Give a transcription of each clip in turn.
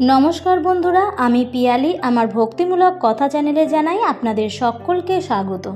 নমস্কার বন্ধুরা, আমি পিয়ালি। আমার ভক্তিমূলক কথা চ্যানেলে জানাই আপনাদের সকলকে স্বাগত।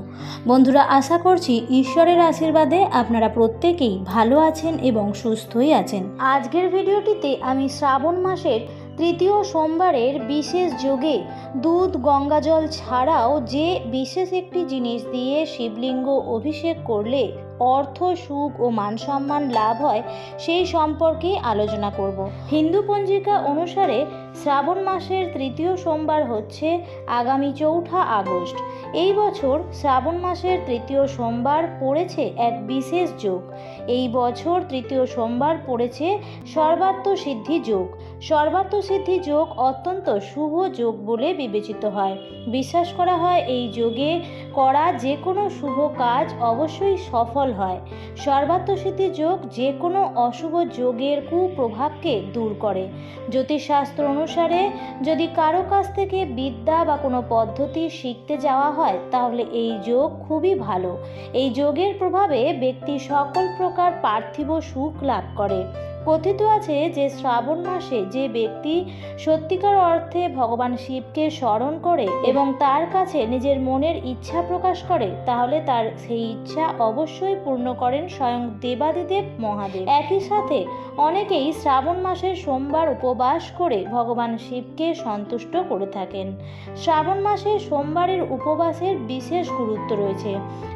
বন্ধুরা, আশা করছি ঈশ্বরের আশীর্বাদে আপনারা প্রত্যেকেই ভালো আছেন এবং সুস্থই আছেন। আজকের ভিডিওটিতে আমি শ্রাবণ মাসের তৃতীয় সোমবারের বিশেষ যোগে দুধ, গঙ্গাজল ছাড়াও যে বিশেষ একটি জিনিস দিয়ে শিবলিঙ্গ অভিষেক করলে অর্থ সুখ ও মানসম্মান লাভ হয় সেই সম্পর্কে আলোচনা করব। হিন্দু পঞ্জিকা অনুসারে শ্রাবণ মাসের তৃতীয় সোমবার হচ্ছে আগামী চৌঠা আগস্ট। এই বছর শ্রাবণ মাসের তৃতীয় সোমবার পড়েছে এক বিশেষ যোগ। এই বছর তৃতীয় সোমবার পড়েছে সর্বাত্ম সিদ্ধি যোগ। সর্বাত্ম সিদ্ধি যোগ অত্যন্ত শুভ যোগ বলে বিবেচিত হয়। বিশ্বাস করা হয় এই যোগে করা যে কোনো শুভ কাজ অবশ্যই সফল হয়। সর্বাত্মসিদ্ধি যোগ যে কোনো অশুভ যোগের কুপ্রভাবকে দূর করে। জ্যোতিষশাস্ত্র অনুসারে যদি কারও কাছ থেকে বিদ্যা বা কোনো পদ্ধতি শিখতে যাওয়া হয়, তাহলে এই যোগ খুবই ভালো। এই যোগের প্রভাবে ব্যক্তি সকল প্রকার পার্থিব সুখ লাভ করে। কথিত আছে যে শ্রাবণ মাসে যে ব্যক্তি সত্যিকার অর্থে ভগবান শিবকে স্মরণ করে এবং তার কাছে নিজের মনের ইচ্ছা প্রকাশ করে, তাহলে তার সেই ইচ্ছা অবশ্যই পূর্ণ করেন স্বয়ং দেবাদিদেব মহাদেব। একই সাথে অনেকেই শ্রাবণ মাসের সোমবার উপবাস করে ভগবান শিবকে সন্তুষ্ট করে থাকেন। শ্রাবণ মাসে সোমবারের উপবাসের বিশেষ গুরুত্ব রয়েছে।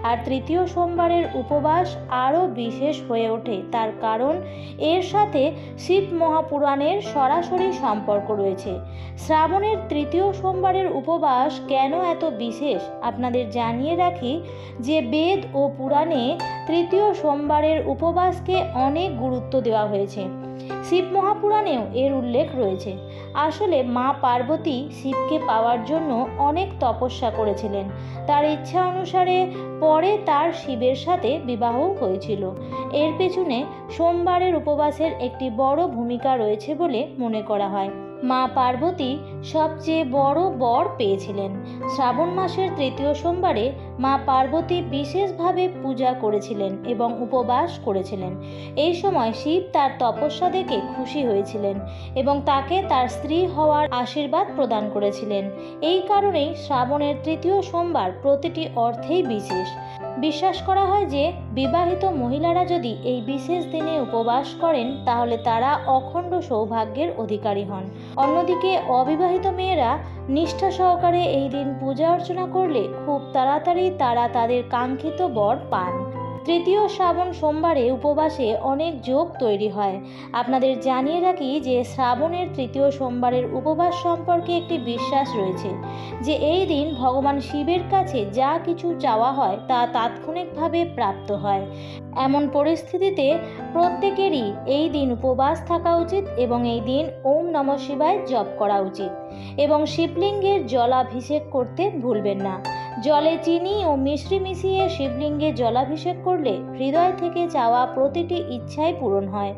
আর তৃতীয় সোমবারের উপবাস আরও বিশেষ হয়ে ওঠে, তার কারণ এর সাথে শিব মহাপুরাণের সরাসরি সম্পর্ক রয়েছে। শ্রাবণের তৃতীয় সোমবারের উপবাস কেন এত বিশেষ? আপনাদের জানিয়ে রাখি যে বেদ ও পুরাণে তৃতীয় সোমবারের উপবাসকে অনেক গুরুত্ব দেওয়া হয়েছে। শিব মহাপুরাণেও এর উল্লেখ রয়েছে। আসলে মা পার্বতী শিবকে পাওয়ার জন্য অনেক তপস্যা করেছিলেন। তার ইচ্ছা অনুসারে পরে তার শিবের সাথে বিবাহ হয়েছিল। এর পেছনে সোমবারের উপবাসের একটি বড় ভূমিকা রয়েছে বলে মনে করা হয়। মা পার্বতী সবচেয়ে বড় বর পেয়েছিলেন। শ্রাবণ মাসের তৃতীয় সোমবারে মা পার্বতী বিশেষভাবে পূজা করেছিলেন এবং উপবাস করেছিলেন। এই সময় শিব তার তপস্যা দেখে খুশি হয়েছিলেন এবং তাকে তার স্ত্রী হওয়ার আশীর্বাদ প্রদান করেছিলেন। এই কারণেই শ্রাবণের তৃতীয় সোমবার প্রতিটি অর্থেই বিশেষ। বিশ্বাস করা হয় যে, বিবাহিত মহিলারা যদি এই বিশেষ দিনে উপবাস করেন, তাহলে তারা অখণ্ড সৌভাগ্যের অধিকারী হন। অন্যদিকে, অবিবাহিত মেয়েরা নিষ্ঠা সহকারে এই দিন পূজা অর্চনা করলে খুব তাড়াতাড়ি তারা তাদের কাঙ্ক্ষিত বর পান। তৃতীয় শ্রাবণ সোমবারে উপবাসে অনেক যোগ তৈরি হয়। আপনাদের জানিয়ে রাখি যে শ্রাবণের তৃতীয় সোমবারের উপবাস সম্পর্কে একটি বিশ্বাস রয়েছে, যে এই দিন ভগবান শিবের কাছে যা কিছু চাওয়া হয় তা তাৎক্ষণিকভাবে প্রাপ্ত হয়। এমন পরিস্থিতিতে প্রত্যেকেরই এই দিন উপবাস থাকা উচিত এবং এই দিন ওম নম শিবায় জপ করা উচিত। এবং শিবলিঙ্গের জলাভিষেক করতে ভুলবেন না। জলে চিনি ও মিশ্রি মিশিয়ে শিবলিঙ্গে জলাভিষেক করলে হৃদয় থেকে চাওয়া প্রতিটি ইচ্ছাই পূরণ হয়।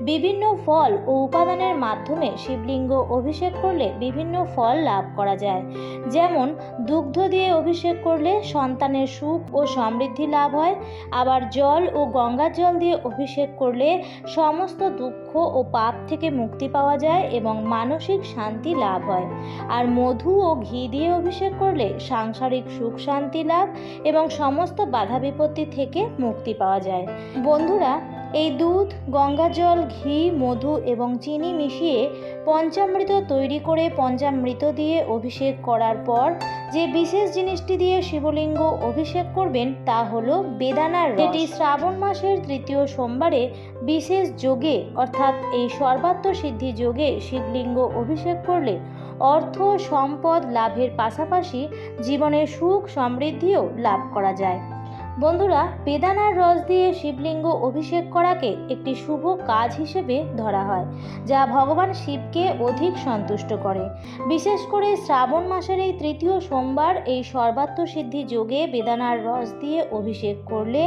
বিভিন্ন ফল ও উপাদানের মাধ্যমে শিবলিঙ্গ অভিষেক করলে বিভিন্ন ফল লাভ করা যায়। যেমন, দুগ্ধ দিয়ে অভিষেক করলে সন্তানের সুখ ও সমৃদ্ধি লাভ হয়। আবার জল ও গঙ্গার জল দিয়ে অভিষেক করলে সমস্ত দুঃখ ও পাপ থেকে মুক্তি পাওয়া যায় এবং মানসিক শান্তি লাভ হয়। আর মধু ও ঘি দিয়ে অভিষেক করলে সাংসারিক সুখ শান্তি লাভ এবং সমস্ত বাধা বিপত্তি থেকে মুক্তি পাওয়া যায়। বন্ধুরা এই দুধ, গঙ্গা জল, ঘি, মধু এবং চিনি মিশিয়ে পঞ্চামৃত তৈরি করে পঞ্চামৃত দিয়ে অভিষেক করার পর যে বিশেষ জিনিসটি দিয়ে শিবলিঙ্গ অভিষেক করবেন তা হলো বেদানার এটি শ্রাবণ মাসের তৃতীয় সোমবারে বিশেষ যোগে, অর্থাৎ এই সর্বাত্ম সিদ্ধি যোগে শিবলিঙ্গ অভিষেক করলে অর্থ সম্পদ লাভের পাশাপাশি জীবনের সুখ সমৃদ্ধিও লাভ করা যায়। বন্ধুরা বেদানার রস দিয়ে শিবলিঙ্গ অভিষেক করাকে একটি শুভ কাজ হিসেবে ধরা হয়, যা ভগবান শিবকে অধিক সন্তুষ্ট করে। বিশেষ করে শ্রাবণ মাসের এই তৃতীয় সোমবার এই সর্বাত্মসিদ্ধি যোগে বেদানার রস দিয়ে অভিষেক করলে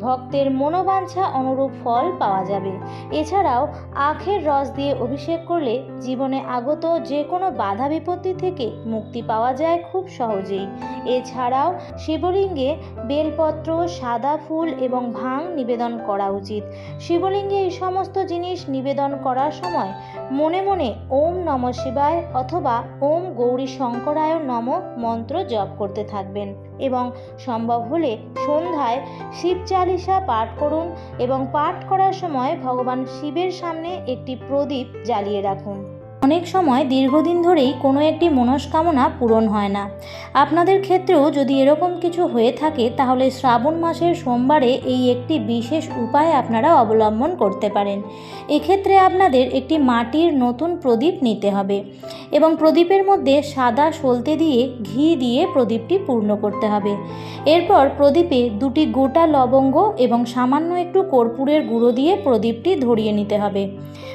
ভক্তের মনোবাঞ্ছা অনুরূপ ফল পাওয়া যাবে। এছাড়াও আখের রস দিয়ে অভিষেক করলে জীবনে আগত যে কোনো বাধা বিপত্তি থেকে মুক্তি পাওয়া যায় খুব সহজেই। এছাড়াও শিবলিঙ্গে বেলপত্র, সাদা ফুল এবং ভাং নিবেদন করা উচিত। শিবলিঙ্গে এই সমস্ত জিনিস নিবেদন করার সময় মনে মনে ওম নম শিবায় অথবা ওম গৌরী শঙ্করায় নম মন্ত্র জপ করতে থাকবেন। এবং সম্ভব হলে সন্ধ্যায় শিব চালিসা পাঠ করুন এবং পাঠ করার সময় ভগবান শিবের সামনে একটি প্রদীপ জ্বালিয়ে রাখুন। অনেক সময় দীর্ঘদিন ধরেই কোনো একটি মনস্কামনা পূরণ হয় না। আপনাদের ক্ষেত্রেও যদি এরকম কিছু হয়ে থাকে, তাহলে শ্রাবণ মাসের সোমবারে এই একটি বিশেষ উপায় আপনারা অবলম্বন করতে পারেন। এক্ষেত্রে আপনাদের একটি মাটির নতুন প্রদীপ নিতে হবে এবং প্রদীপের মধ্যে সাদা সলতে দিয়ে ঘি দিয়ে প্রদীপটি পূর্ণ করতে হবে। এরপর প্রদীপে দুটি গোটা লবঙ্গ এবং সামান্য একটু কর্পূরের গুঁড়ো দিয়ে প্রদীপটি ধরিয়ে নিতে হবে।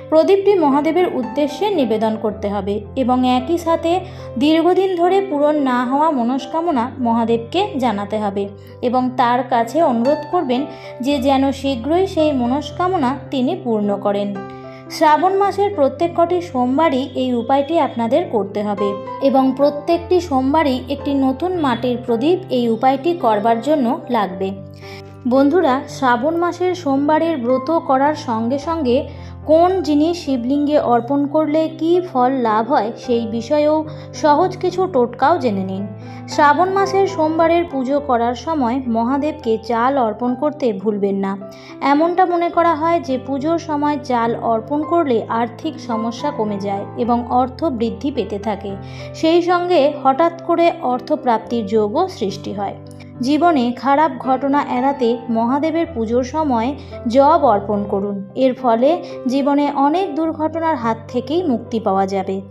প্রদীপটি মহাদেবের উদ্দেশ্যে নিবেদন করতে হবে এবং একই সাথে দীর্ঘদিন ধরে পূরণ না হওয়া মনস্কামনা মহাদেবকে জানাতে হবে এবং তার কাছে অনুরোধ করবেন যে যেন শীঘ্রই সেই মনস্কামনা তিনি পূর্ণ করেন। শ্রাবণ মাসের প্রত্যেক কটি সোমবারই এই উপায়টি আপনাদের করতে হবে এবং প্রত্যেকটি সোমবারই একটি নতুন মাটির প্রদীপ এই উপায়টি করবার জন্য লাগবে। বন্ধুরা, শ্রাবণ মাসের সোমবারের ব্রত করার সঙ্গে সঙ্গে কোন জিনিস শিবলিঙ্গে অর্পণ করলে কী ফল লাভ হয় সেই বিষয়েও সহজ কিছু টোটকাও জেনে নিন। শ্রাবণ মাসের সোমবারের পুজো করার সময় মহাদেবকে চাল অর্পণ করতে ভুলবেন না। এমনটা মনে করা হয় যে পুজোর সময় চাল অর্পণ করলে আর্থিক সমস্যা কমে যায় এবং অর্থ বৃদ্ধি পেতে থাকে। সেই সঙ্গে হঠাৎ করে অর্থপ্রাপ্তির যোগও সৃষ্টি হয়। জীবনে খারাপ ঘটনা এড়াতে মহাদেবের পুজোর সময় জব অর্পণ করুন। এর ফলে জীবনে অনেক দুর্ঘটনার হাত থেকেই মুক্তি পাওয়া যাবে।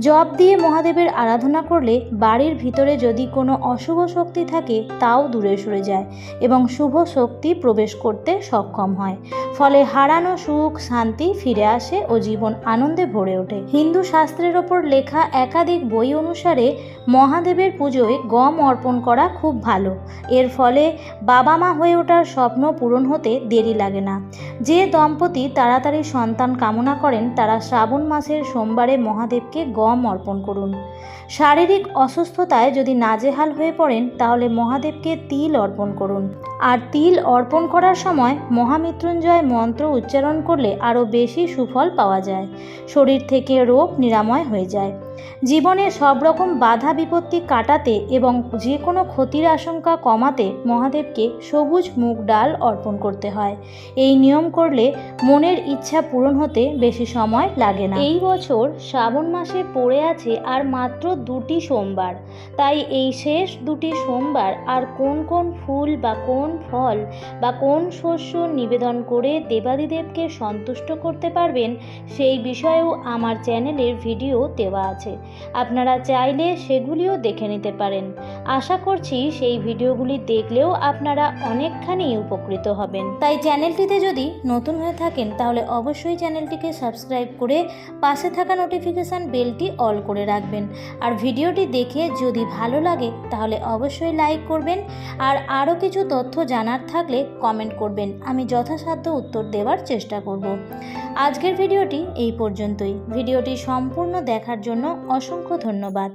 জব দিয়ে মহাদেবের আরাধনা করলে বাড়ির ভিতরে যদি কোনো অশুভ শক্তি থাকে, তাও দূরে সরে যায় এবং শুভ শক্তি প্রবেশ করতে সক্ষম হয়। ফলে হারানো সুখ, শান্তি ফিরে আসে ও জীবন আনন্দে ভরে ওঠে। হিন্দু শাস্ত্রের ওপর লেখা একাধিক বই অনুসারে মহাদেবের পুজোয় গম অর্পণ করা খুব ভালো। এর ফলে বাবা মা হয়ে ওঠার স্বপ্ন পূরণ হতে দেরি লাগে না। যে দম্পতি তাড়াতাড়ি সন্তান কামনা করেন, তারা শ্রাবণ মাসের সোমবারে মহাদেবকে গম অর্পণ করুন। শারীরিক অসুস্থতায় যদি নাজেহাল হয়ে পড়েন, তাহলে মহাদেবকে তিল অর্পণ করুন। আর তিল অর্পণ করার সময় মহামৃত্যুঞ্জয় মন্ত্র উচ্চারণ করলে আরও বেশি সুফল পাওয়া যায়। শরীর থেকে রোগ নিরাময় হয়ে যায়। জীবনে সব রকম বাধা বিপত্তি কাটাতে এবং যে কোনো ক্ষতির আশঙ্কা কমাতে মহাদেবকে সবুজ মুগ ডাল অর্পণ করতে হয়। এই নিয়ম করলে মনের ইচ্ছা পূরণ হতে বেশি সময় লাগে না। এই বছর শ্রাবণ মাসে পড়ে আছে আর মাত্র দুটি সোমবার। তাই এই শেষ দুটি সোমবার আর কোন কোন ফুল বা কোন ফল বা কোন শস্য নিবেদন করে দেবাদিদেবকে সন্তুষ্ট করতে পারবেন, সেই বিষয়েও আমার চ্যানেলের ভিডিও দেওয়া আছে। আপনারা চাইলে সেগুলিও দেখে নিতে পারেন। আশা করছি সেই ভিডিওগুলি দেখলেও আপনারা অনেকখানি উপকৃত হবেন। তাই চ্যানেলটিতে যদি নতুন হয়ে থাকেন, তাহলে অবশ্যই চ্যানেলটিকে সাবস্ক্রাইব করে পাশে থাকা নোটিফিকেশান বেলটি অল করে রাখবেন। আর ভিডিওটি দেখে যদি ভালো লাগে, তাহলে অবশ্যই লাইক করবেন। আর আরও কিছু তথ্য জানার থাকলে কমেন্ট করবেন। আমি যথাসাধ্য উত্তর দেওয়ার চেষ্টা করব। আজকের ভিডিওটি এই পর্যন্তই। ভিডিওটি সম্পূর্ণ দেখার জন্য অসংখ্য ধন্যবাদ।